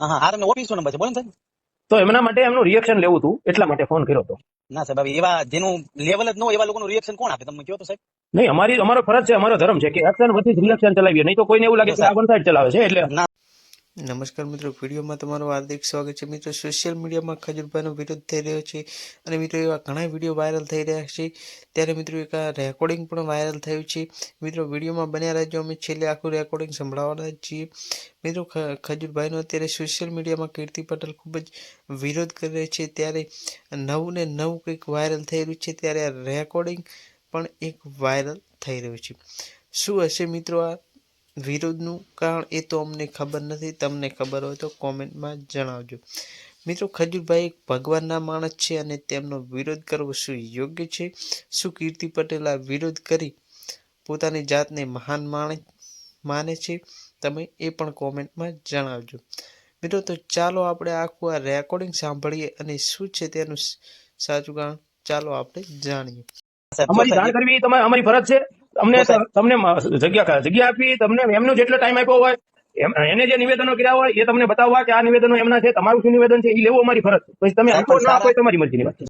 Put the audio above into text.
હા હા તમને ઓફિસ નંબર છે બોલો ને સાહેબ. તો એમના માટે એમનું રિએક્શન લેવું હતું એટલા માટે ફોન કર્યો હતો ના સાહેબ એવા જેનું લેવલ જ ન હોય એવા લોકોનું રિએક્શન કોણ આપે? તમે કહો તો સાહેબ. નહીં અમારી અમારો ફરજ છે અમારો ધર્મ છે કે એક્શન પછી રિએક્શન ચલાવીએ. નહીં તો કોઈને એવું લાગે કે આ વન સાઈડ ચલાવે છે એટલે નમસ્કાર મિત્રો વિડીયોમાં તમારું હાર્દિક સ્વાગત છે. મિત્રો સોશિયલ મીડિયામાં ખજૂરભાઈનો વિરોધ થઈ રહ્યો છે અને મિત્રો, એવા ઘણા વીડિયો વાયરલ થઈ રહ્યા છે. ત્યારે મિત્રો, એક રેકોર્ડિંગ પણ વાયરલ થયું છે. મિત્રો, વિડીયોમાં બન્યા રહેજો. અમે છેલ્લે આખું રેકોર્ડિંગ સંભળાવવાના છીએ. મિત્રો ખજૂરભાઈનો અત્યારે સોશિયલ મીડિયામાં કીર્તિ પટેલ ખૂબ જ વિરોધ કરી રહી છે. ત્યારે નવું ને નવું કંઈક વાયરલ થઈ રહ્યું છે. ત્યારે આ રેકોર્ડિંગ પણ એક વાયરલ થઈ રહ્યું છે. શું હશે મિત્રો આ? વિરોધનું કારણ એ તો અમને ખબર નથી. તમને ખબર હોય તો કોમેન્ટમાં જણાવજો. મિત્રો, ખજૂરભાઈ એક ભગવાનના માણસ છે અને તેમનો વિરોધ કરવો શું યોગ્ય છે? શું કીર્તિ પટેલ આ વિરોધ કરી પોતાની જાતને મહાન માણે, માને છે? તમે એ પણ કોમેન્ટમાં જણાવજો. મિત્રો, તો ચાલો આપણે આખું આ રેકોર્ડિંગ સાંભળીએ અને શું છે તેનું સાચું કારણ ચાલો આપણે જાણીએ. અમારી જાણ કરવી તમારી અમારી ફરજ છે. અમને તો સાહેબ- તમને જગ્યા જગ્યા આપી તમને એમનો જેટલો ટાઈમ આપ્યો હોય એને જે નિવેદનો કર્યા હોય એ તમને બતાવવા કે આ નિવેદનો એમના છે તમારું શું નિવેદન છે એ લેવું અમારી ફરજ. પછી તમે આપો ના આપો તમારી મરજીની વાત